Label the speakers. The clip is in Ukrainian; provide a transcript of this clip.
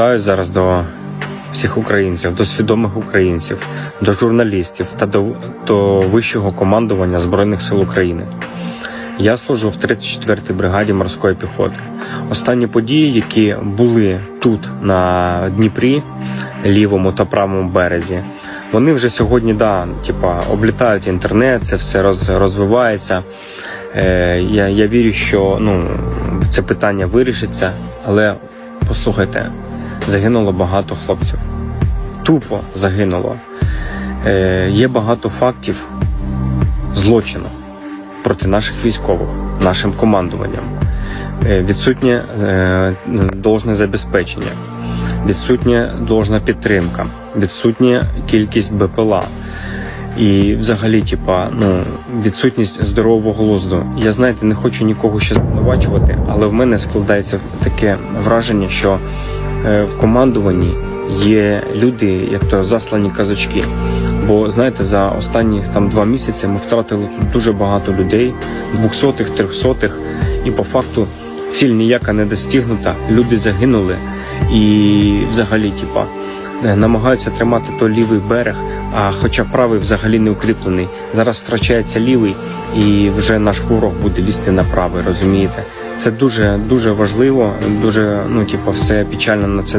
Speaker 1: звертаюся зараз до всіх українців, до свідомих українців, до журналістів та до, до вищого командування Збройних сил України. Я служу в 34-й бригаді морської піхоти. Останні події, які були тут на Дніпрі, лівому та правому березі, вони вже сьогодні да, типа, облітають інтернет, це все роз, розвивається. Е, я, я вірю, що ну, це питання вирішиться, але послухайте, загинуло багато хлопців. Тупо загинуло. Е, є багато фактів злочину проти наших військових, нашим командуванням. Е, Відсутнє е, должне забезпечення, відсутня должна підтримка, відсутня кількість БПЛА. І взагалі, типа, ну, відсутність здорового глузду. Я знаєте, не хочу нікого ще звинувачувати, але в мене складається таке враження, що в командуванні є люди, як то заслані казачки. Бо знаєте, за останні там два місяці ми втратили тут дуже багато людей, двохсотих, трьохсотих, і по факту ціль ніяка не достигнута. Люди загинули, і взагалі, типа, е, намагаються тримати той лівий берег, а хоча правий взагалі не укріплений. Зараз втрачається лівий, і вже наш ворог буде лізти на правий, розумієте? Це дуже дуже важливо, дуже ну, типу, все печально на це